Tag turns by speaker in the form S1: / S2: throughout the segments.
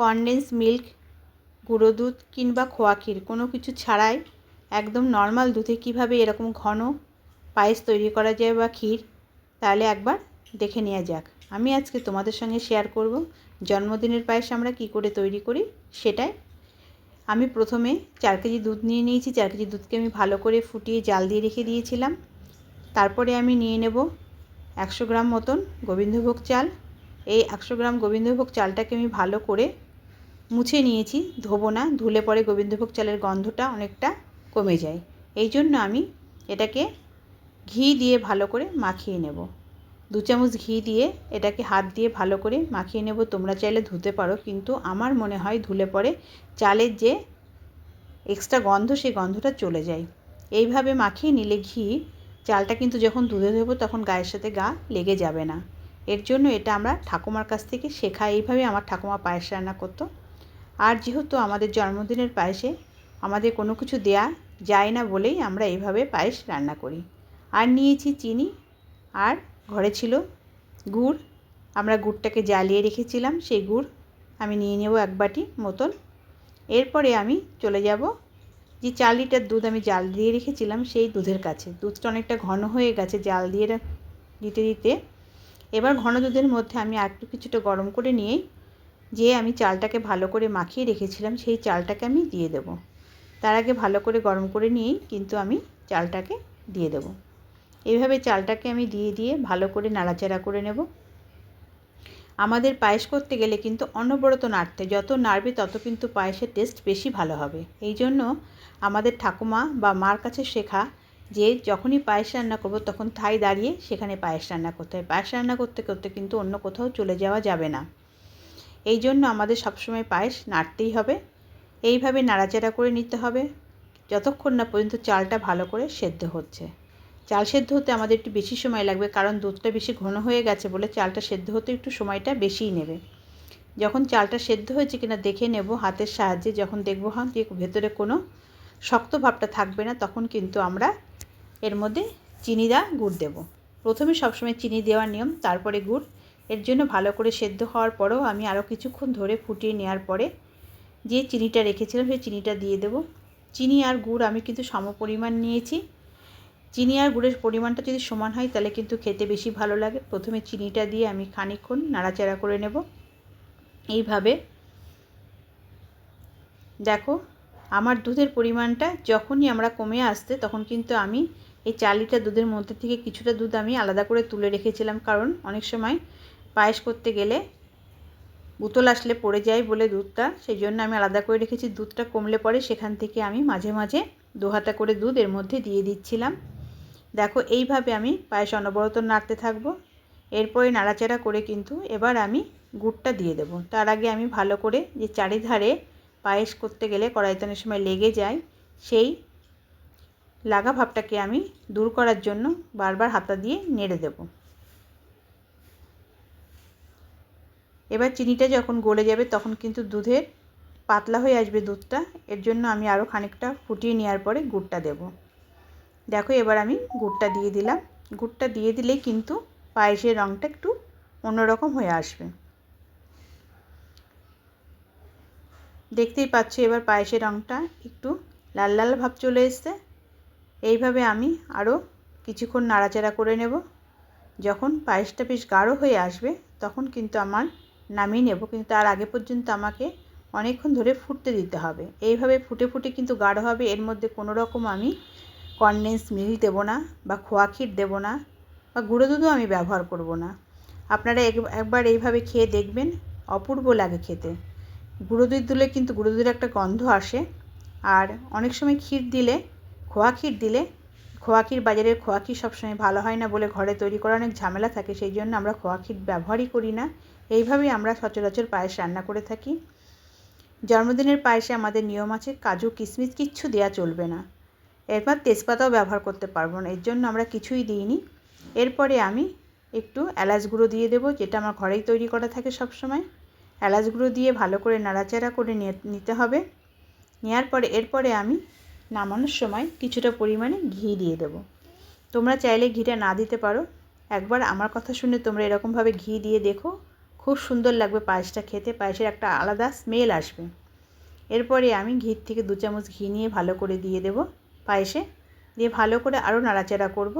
S1: Condense milk গুঁড়ো দুধ কিংবা খোয়া ক্ষীর, কোনো কিছু ছাড়াই একদম নর্মাল দুধে কীভাবে এরকম ঘন পায়েস তৈরি করা যায় বা ক্ষীর, তাহলে একবার দেখে নেওয়া যাক। আমি আজকে তোমাদের সঙ্গে শেয়ার করব জন্মদিনের পায়েস আমরা কি করে তৈরি করি, সেটাই। আমি প্রথমে চার কেজি দুধ নিয়ে নিয়েছি, চার কেজি দুধকে আমি ভালো করে ফুটিয়ে জাল দিয়ে রেখে দিয়েছিলাম। তারপরে আমি নিয়ে নেব একশো গ্রাম মতন গোবিন্দভোগ চাল। এই একশো গ্রাম গোবিন্দভোগ চালটাকে আমি ভালো করে মুছে নিয়েছি, ধোবো না। ধুলে পরে গোবিন্দভোগ চালের গন্ধটা অনেকটা কমে যায়। এই জন্য আমি এটাকে ঘি দিয়ে ভালো করে মাখিয়ে নেব। দু চামচ ঘি দিয়ে এটাকে হাত দিয়ে ভালো করে মাখিয়ে নেব। তোমরা চাইলে ধুতে পারো, কিন্তু আমার মনে হয় ধুলে পরে চালের যে এক্সট্রা গন্ধ, সেই গন্ধটা চলে যায়। এইভাবে মাখিয়ে নিলে ঘি, চালটা কিন্তু যখন দুধে দেবো তখন গায়ের সাথে গা লেগে যাবে না। এর জন্য এটা আমরা ঠাকুমার কাছ থেকে শেখা এইভাবে আমার ঠাকুমা পায়েস রান্না করতো। আর যেহেতু আমাদের জন্মদিনের পায়েসে আমাদের কোনো কিছু দেয়া যায় না বলেই আমরা এইভাবে পায়েস রান্না করি। আর নিয়েছি চিনি, আর ঘরে ছিল গুড়। আমরা গুড়টাকে জ্বালিয়ে রেখেছিলাম, সেই গুড় আমি নিয়ে নেব এক বাটি মতন। এরপরে আমি চলে যাব, যে চার লিটার দুধ আমি জাল দিয়ে রেখেছিলাম সেই দুধের কাছে। দুধটা অনেকটা ঘন হয়ে গেছে জাল দিয়ে দিতে দিতে। এবার ঘন দুধের মধ্যে আমি একটু কিছুটা গরম করে নিয়েই যে আমি চালটাকে ভালো করে মাখিয়ে রেখেছিলাম, সেই চালটাকে আমি দিয়ে দেব। তার আগে ভালো করে গরম করে নিয়েই কিন্তু আমি চালটাকে দিয়ে দেব। এভাবে চালটাকে আমি দিয়ে দিয়ে ভালো করে নাড়াচাড়া করে নেব। আমাদের পায়েস করতে গেলে কিন্তু অনবরত নাড়তে, যত নাড়বে তত কিন্তু পায়েসের টেস্ট বেশি ভালো হবে। এই জন্য আমাদের ঠাকুমা বা মার কাছে শেখা যে যখনই পায়েস রান্না করব তখন থাই দাঁড়িয়ে সেখানে পায়েস রান্না করতে হয়। পায়েস রান্না করতে করতে কিন্তু অন্য কোথাও চলে যাওয়া যাবে না। এই জন্য আমাদের সবসময় পায়েস নাড়তেই হবে। এইভাবে নাড়াচাড়া করে নিতে হবে। যতক্ষণ না পর্যন্ত চালটা ভালো করে সেদ্ধ হচ্ছে। চাল সেদ্ধ হতে আমাদের একটু বেশি সময় লাগবে, কারণ দুধটা বেশি ঘন হয়ে গেছে বলে চালটা সেদ্ধ হতে একটু সময়টা বেশিই নেবে। যখন চালটা সেদ্ধ হয়েছে কিনা দেখে নেব হাতের সাহায্যে, যখন দেখব হ্যাঁ যে ভেতরে কোনো শক্ত ভাবটা থাকবে না, তখন কিন্তু আমরা এর মধ্যে চিনি দা গুড় দেব। প্রথমে সবসময় চিনি দেওয়ার নিয়ম, তারপরে গুড় এর জন্য ভালো করে সেদ্ধ হওয়ার পরেও আমি আরও কিছুক্ষণ ধরে ফুটিয়ে নেওয়ার পরে যে চিনিটা রেখেছিলাম সেই চিনিটা দিয়ে দেব। চিনি আর গুড় আমি কিন্তু সম পরিমাণ নিয়েছি। চিনি আর গুড়ের পরিমাণটা যদি সমান হয় তাহলে কিন্তু খেতে বেশি ভালো লাগে। প্রথমে চিনিটা দিয়ে আমি খানিক্ষণ নাড়াচাড়া করে নেব। এইভাবে দেখো, আমার দুধের পরিমাণটা যখনই আমরা কমে আসতে তখন কিন্তু আমি এই চার লিটার দুধের মধ্যে থেকে কিছুটা দুধ আমি আলাদা করে তুলে রেখেছিলাম। কারণ অনেক সময় পায়েস করতে গেলে বোতল আসলে পড়ে যায় বলে দুধটা, সেই জন্য আমি আলাদা করে রেখেছি। দুধটা কমলে পরে সেখান থেকে আমি মাঝে মাঝে দু হাতা করে দুধ এর মধ্যে দিয়ে দিচ্ছিলাম। দেখো, এইভাবে আমি পায়েস অনবরত নাড়তে থাকব। এরপরে নাড়াচাড়া করে কিন্তু এবার আমি গুড়টা দিয়ে দেবো। তার আগে আমি ভালো করে যে চারিধারে পায়েস করতে গেলে কড়াইতানের সময় লেগে যায়, সেই লাগা ভাবটাকে আমি দূর করার জন্য বারবার হাতা দিয়ে নেড়ে দেবো। এবার চিনিটা যখন গলে যাবে তখন কিন্তু দুধের পাতলা হয়ে আসবে দুধটা। এর জন্য আমি আরও খানিকটা ফুটিয়ে নেওয়ার পরে গুড়টা দেব। দেখো এবার আমি গুড়টা দিয়ে দিলাম। গুড়টা দিয়ে দিলেই কিন্তু পায়েসের রঙটা একটু অন্যরকম হয়ে আসবে। দেখতেই পাচ্ছ এবার পায়েসের রঙটা একটু লাল লাল ভাব চলে এসছে। এইভাবে আমি আরও কিছুক্ষণ নাড়াচাড়া করে নেব। যখন পায়েসটা বেশ গাঢ় হয়ে আসবে তখন কিন্তু আমার নামিয়ে নেব, কিন্তু তার আগে পর্যন্ত আমাকে অনেকক্ষণ ধরে ফুটতে দিতে হবে। এইভাবে ফুটে ফুটে কিন্তু গাঢ় হবে, এর মধ্যে কোনো রকম আমি কনডেন্স মিল্ক দেবো না বা খোয়া ক্ষীর দেবো না বা গুঁড়ো দুধও আমি ব্যবহার করব না। আপনারা একবার এইভাবে খেয়ে দেখবেন, অপূর্ব লাগে খেতে। গুঁড়ো দুধ দিলে কিন্তু গুঁড়ো দুধের একটা গন্ধ আসে, আর অনেক সময় ক্ষীর দিলে, খোয়া ক্ষীর দিলে, খোয়া ক্ষীর বাজারের খোয়া ক্ষীর সবসময় ভালো হয় না বলে ঘরে তৈরি করা অনেক ঝামেলা থাকে, সেই জন্য আমরা খোয়া ক্ষীর ব্যবহারই করি না। এইভাবেই আমরা সচরাচর পায়েস রান্না করে থাকি। জন্মদিনের পায়েসে আমাদের নিয়ম আছে, কাজু কিশমিশ কিচ্ছু দেওয়া চলবে না। এরপর তেজপাতাও ব্যবহার করতে পারব না, এর জন্য আমরা কিছুই দিইনি। এরপরে আমি একটু এলাচ গুঁড়ো দিয়ে দেবো, যেটা আমার ঘরেই তৈরি করা থাকে সব সময় এলাচ গুঁড়ো দিয়ে ভালো করে নাড়াচাড়া করে নিতে হবে। নেওয়ার পরে, এরপরে আমি নামানোর সময় কিছুটা পরিমাণে ঘি দিয়ে দেবো। তোমরা চাইলে ঘিটা না দিতে পারো। একবার আমার কথা শুনে তোমরা এরকমভাবে ঘি দিয়ে দেখো। খুব সুন্দর লাগবে পায়েসটা খেতে। পায়েসের একটা আলাদা স্মেল আসবে। এরপরে আমি ঘির থেকে দু চামচ ঘি নিয়ে ভালো করে দিয়ে দেব পায়েসে। দিয়ে ভালো করে আরও নাড়াচাড়া করব।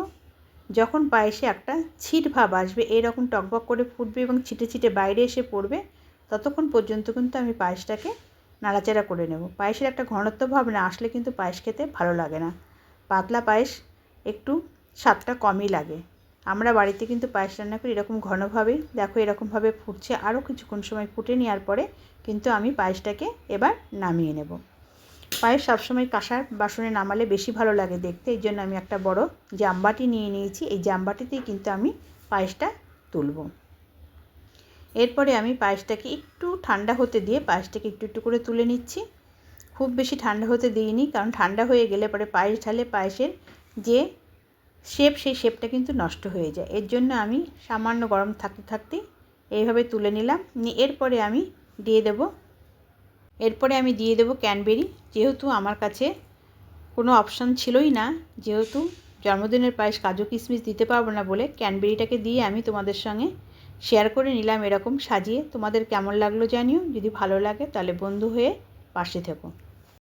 S1: যখন পায়েসে একটা ছিট ভাব আসবে, এরকম টকবক করে ফুটবে এবং ছিটে ছিটে বাইরে এসে পড়বে, ততক্ষণ পর্যন্ত কিন্তু আমি পায়েসটাকে নাড়াচাড়া করে নেব। পায়েসের একটা ঘনত্ব ভাব না আসলে কিন্তু পায়েস খেতে ভালো লাগে না। পাতলা পায়েস একটু স্বাদটা কমই লাগে। আমরা বাড়িতে কিন্তু পায়েস রান্না করি এরকম ঘনভাবেই দেখো এরকমভাবে ফুটছে। আরও কিছুক্ষণ সময় ফুটে নেওয়ার পরে কিন্তু আমি পায়েসটাকে এবার নামিয়ে নেব। পায়েস সবসময় কাঁসার বাসনে নামালে বেশি ভালো লাগে দেখতে। এই জন্য আমি একটা বড় জামবাটি নিয়ে নিয়েছি। এই জামবাটিতেই কিন্তু আমি পায়েসটা তুলব। এরপরে আমি পায়েসটাকে একটু ঠান্ডা হতে দিয়ে পায়েসটাকে একটু একটু করে তুলে নিচ্ছি। খুব বেশি ঠান্ডা হতে দিইনি, কারণ ঠান্ডা হয়ে গেলে পরে পায়েস ঢালে পায়েসের যে শেপ, সেই শেপটা কিন্তু নষ্ট হয়ে যায়। এর জন্য আমি সামান্য গরম থাকতে থাকতে এইভাবে তুলে নিলাম। নিয়ে এরপরে আমি দিয়ে দেব, এরপরে আমি দিয়ে দেব ক্যানবেরি। যেহেতু আমার কাছে কোনো অপশান ছিলই না, যেহেতু জন্মদিনের পায়েস কাজু কিশমিশ দিতে পারব না বলে ক্যানবেরিটাকে দিয়ে আমি তোমাদের সঙ্গে শেয়ার করে নিলাম এরকম সাজিয়ে। তোমাদের কেমন লাগল জানিও। যদি ভালো লাগে তাহলে বন্ধু হয়ে পাশে থেকো।